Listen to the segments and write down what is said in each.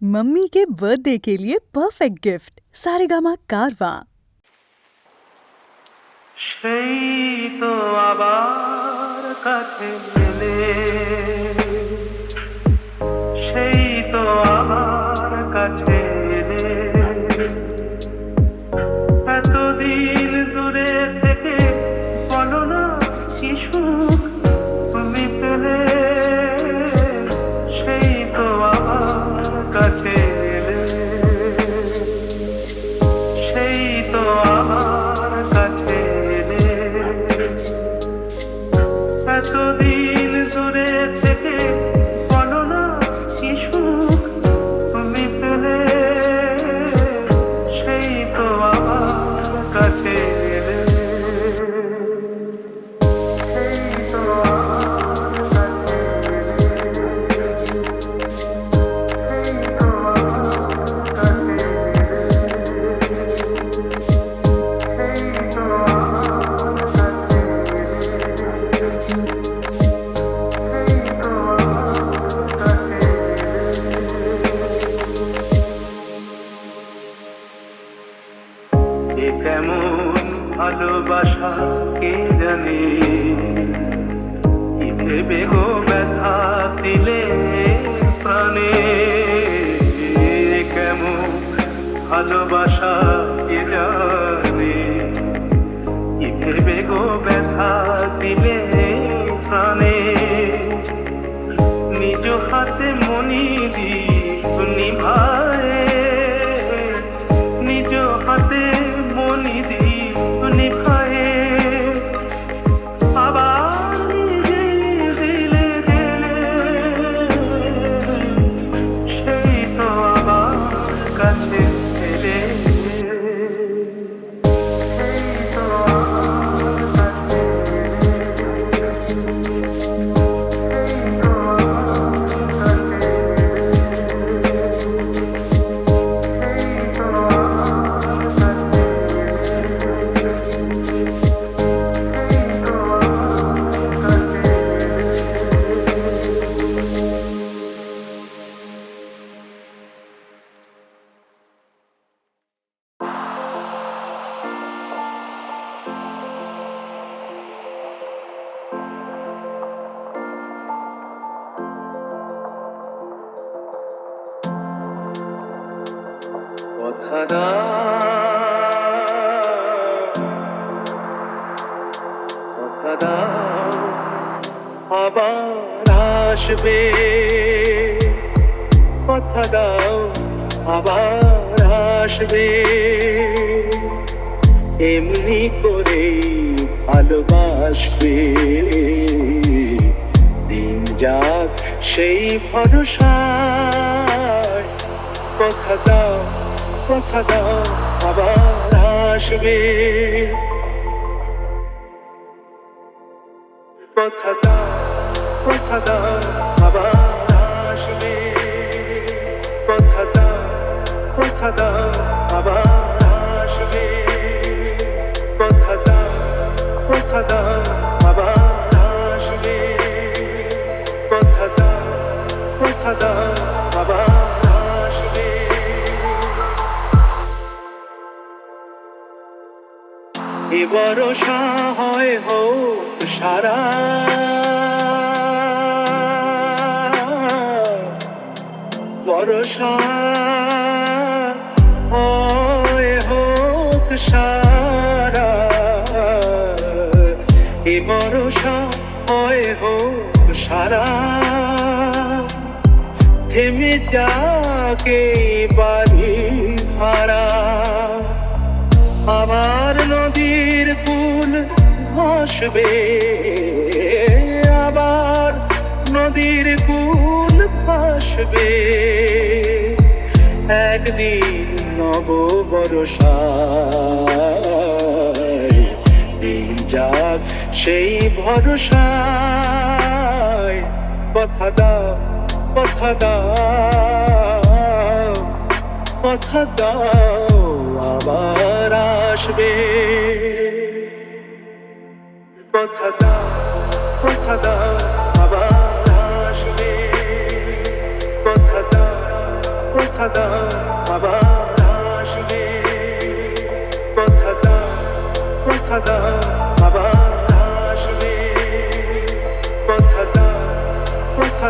Mummy के birthday के लिए परफेक्ट गिफ्ट सारेगामा कारवा সেই তো আবার কাছে এলে এতদিন এ কেমন ভালোবাসা, কে জানে? কি ভেবে গো ব্যথা দিলে প্রাণে? কেমন ভালোবাসা, কে জানে? কি ভেবে গো ব্যথা দিলে প্রাণে? নিজ হাতে মনি দি নিভায় নিজ আসবে। কথা দাও, আবার আসবে। এমনি করে ভালোবাসবে। দিন যাক সেই ভরসায়। কথা দাও কথা দাও, আবার আসবে। কথা দাও কথা দাও। ভরসা হয় সারা। হয় সারা। এ হয় হোক সারা। থেমে যাকে বাড়ি ভাড়া আবার নদীর কুল ভাসবে আবার নদীর কুল ভাসবে একদিন নব বরসায় দিন যাক সেই ভরসায়। কথা দাও কথা দাও কথা দাও আবার আসবে কথা দাও কথা দাও আবার আসবে কথা দাও আবার আসবে কথা দাও আবার আসবে কথা দাও কথা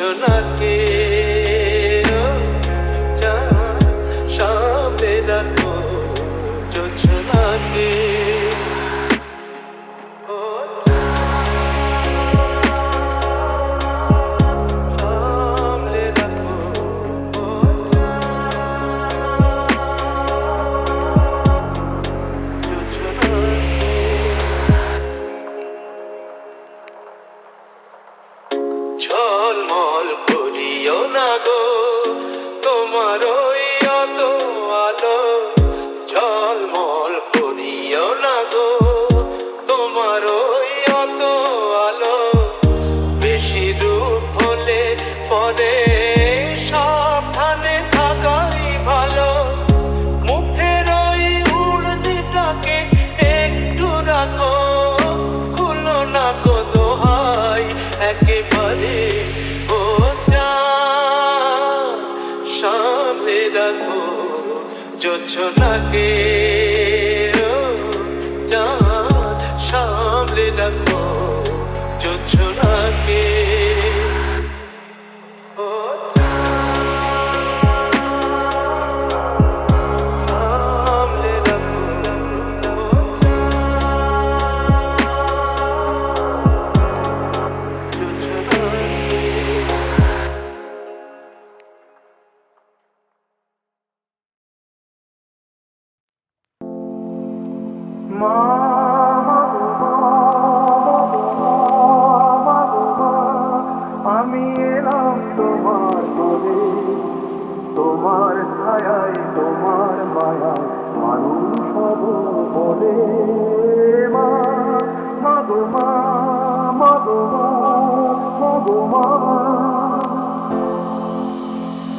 emotional কিছু থাকে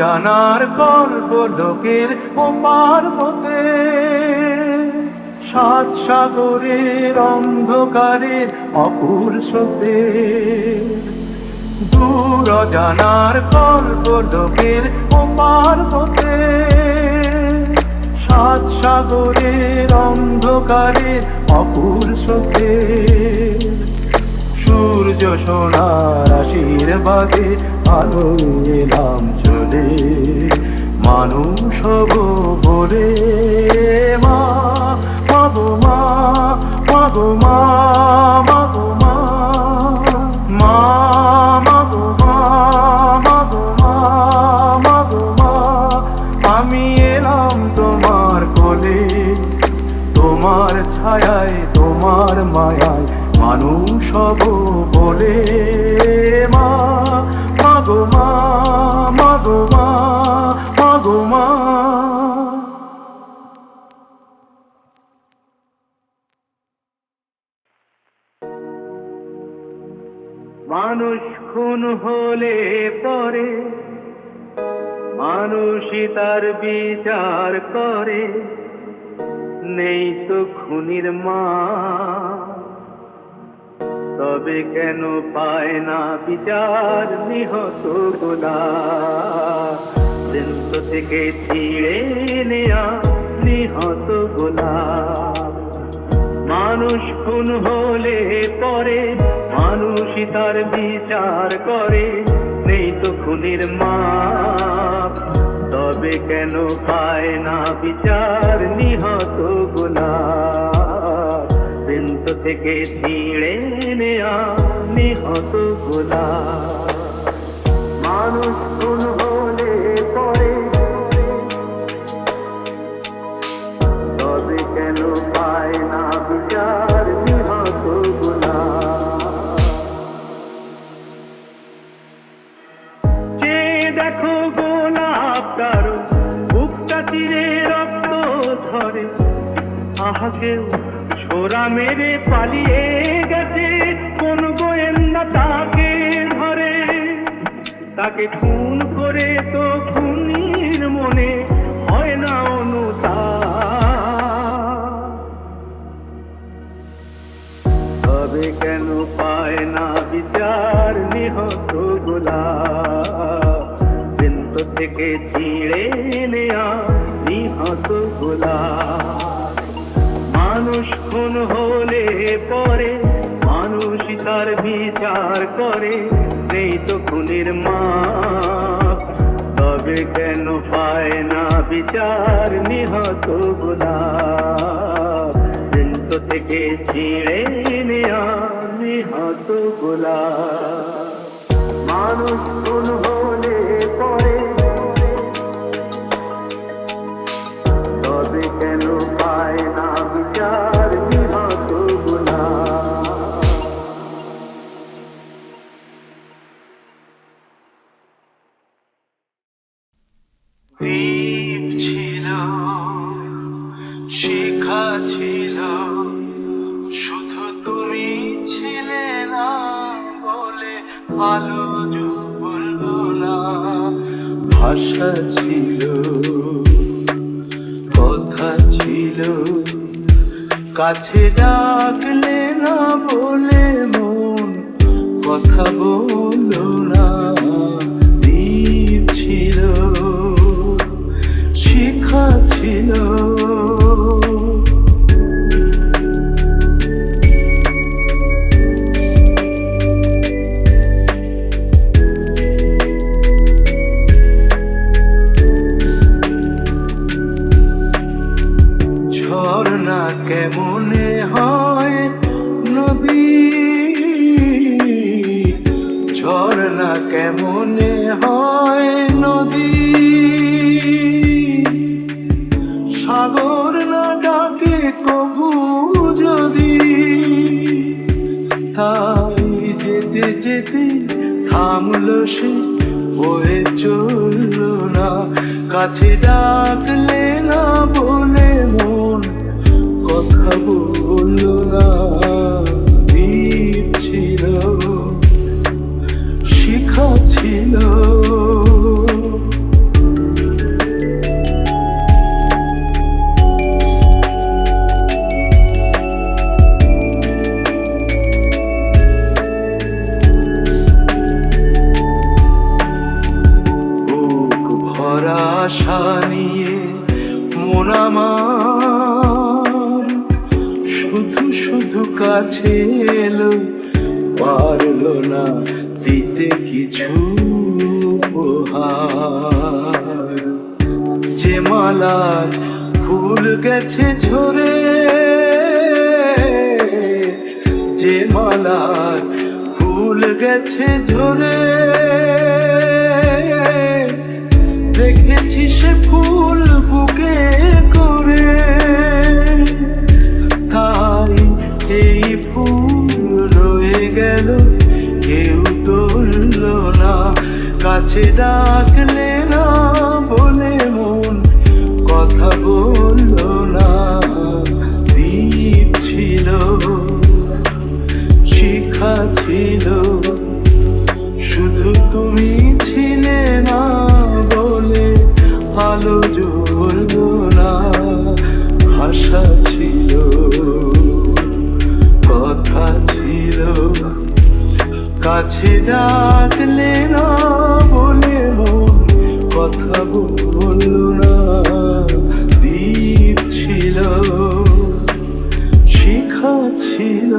জানার গর্ব লোকের ওপার হতে সাত সাগরের অন্ধকারের অপুর স্রোতে। দূর জানার গর্ব লোকের ওপার হতে সাত সাগরের অন্ধকারের অপুর স্রোতে। সূর্য সোনার আশীর্বাদে আলো এলাম চলে মানুষ হব বলে মা মাগো মা মাগো মা মাগো মা। বিচার করে। নেই তো খুনির মা। তবে কেন পায় না বিচার নিহত গোলা থেকে ছিঁড়ে নেয়া নিহত গোলা মানুষ খুন হলে পরে মানুষই তার বিচার করে। নেই তো খুনির মা। তবে কেন পায় না বিচার? নিহত গোলাপ। বৃন্ত থেকে ছিঁড়ে নেয়া নিহত গোলাপ। মানুষ খুন তাকে খুন করে তো খুনির মনে হয় না অনুতাপ। তবে কেন পায় না বিচার নিহত গোলাপ? বৃন্ত থেকে ছিঁড়ে নেয়া নিহত গোলাপ। মানুষ খুন হলে পরে মানুষই তার বিচার করে। নেই তো খুনির মা তবে কেন পায় না বিচার নিহত গোলাপ বৃন্ত থেকে ছিঁড়ে নেয়া নিহত গোলাপ মানুষ খুন কোথায় যেতে যেতে থামল সে, বয়ে চলল না। কাছে ডাকলে না বলে মন, কথা বলল না। আমার। শুধু শুধু কাছে এলো, পারল না দিতে কিছু উপহার। যে মালার ফুল গেছে ঝরে, যে মালার ফুল গেছে ঝরে কাছে ডাকলে কাছে ডাকলে না বলে কথা বলল না দ্বীপ ছিল শিখা ছিল।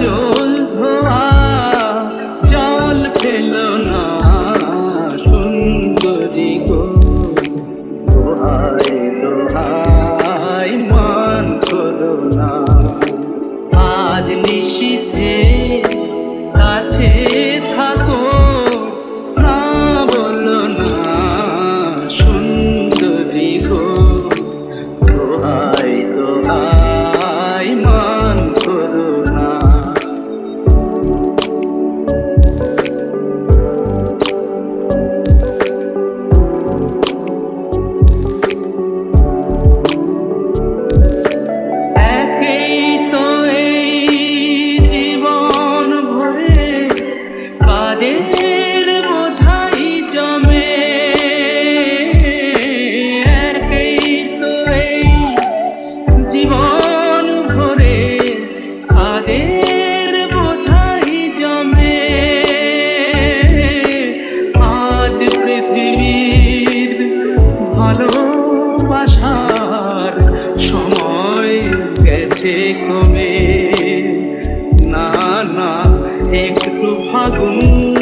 yo 化作